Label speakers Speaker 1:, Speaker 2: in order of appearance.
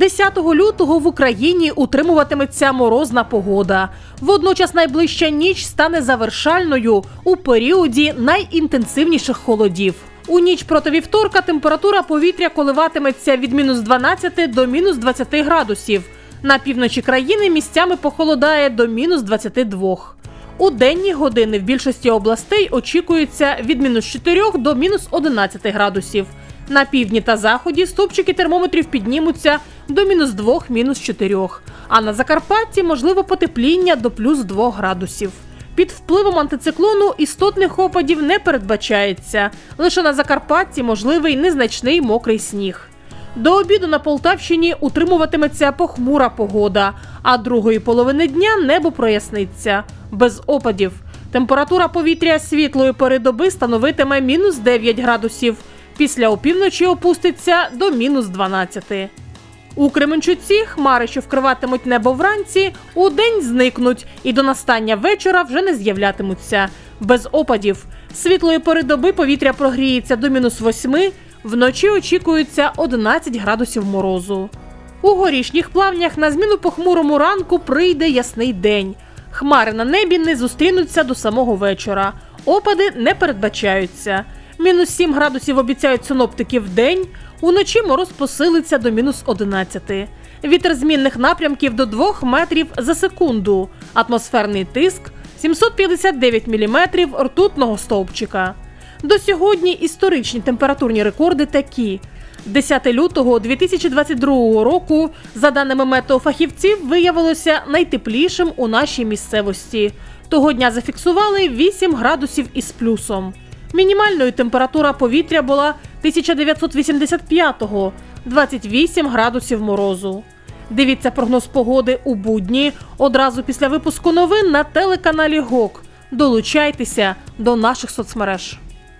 Speaker 1: 10 лютого в Україні утримуватиметься морозна погода. Водночас найближча ніч стане завершальною у періоді найінтенсивніших холодів. У ніч проти вівторка температура повітря коливатиметься від мінус 12 до мінус 20 градусів. На півночі країни місцями похолодає до мінус 22. У денні години в більшості областей очікується від мінус 4 до мінус 11 градусів. На півдні та заході стопчики термометрів піднімуться до мінус 2, мінус 4. А на Закарпатті можливо потепління до плюс 2 градусів. Під впливом антициклону істотних опадів не передбачається. Лише на Закарпатті можливий незначний мокрий сніг. До обіду на Полтавщині утримуватиметься похмура погода, а другої половини дня небо проясниться без опадів. Температура повітря світлої пори доби становитиме мінус 9 градусів. Після опівночі опуститься до мінус 12. У Кременчуці хмари, що вкриватимуть небо вранці, у день зникнуть і до настання вечора вже не з'являтимуться. Без опадів. Світлої пори доби повітря прогріється до мінус 8, вночі очікується 11 градусів морозу. У горішніх плавнях на зміну похмурому ранку прийде ясний день. Хмари на небі не зустрінуться до самого вечора. Опади не передбачаються. Мінус 7 градусів обіцяють синоптики в день. Уночі мороз посилиться до мінус 11. Вітер змінних напрямків до 2 метрів за секунду. Атмосферний тиск 759 міліметрів ртутного стовпчика. До сьогодні історичні температурні рекорди такі. 10 лютого 2022 року, за даними метеофахівців, виявилося найтеплішим у нашій місцевості. Того дня зафіксували 8 градусів із плюсом. Мінімальною температура повітря була 1985-го – 28 градусів морозу. Дивіться прогноз погоди у будні одразу після випуску новин на телеканалі ГОК. Долучайтеся до наших соцмереж.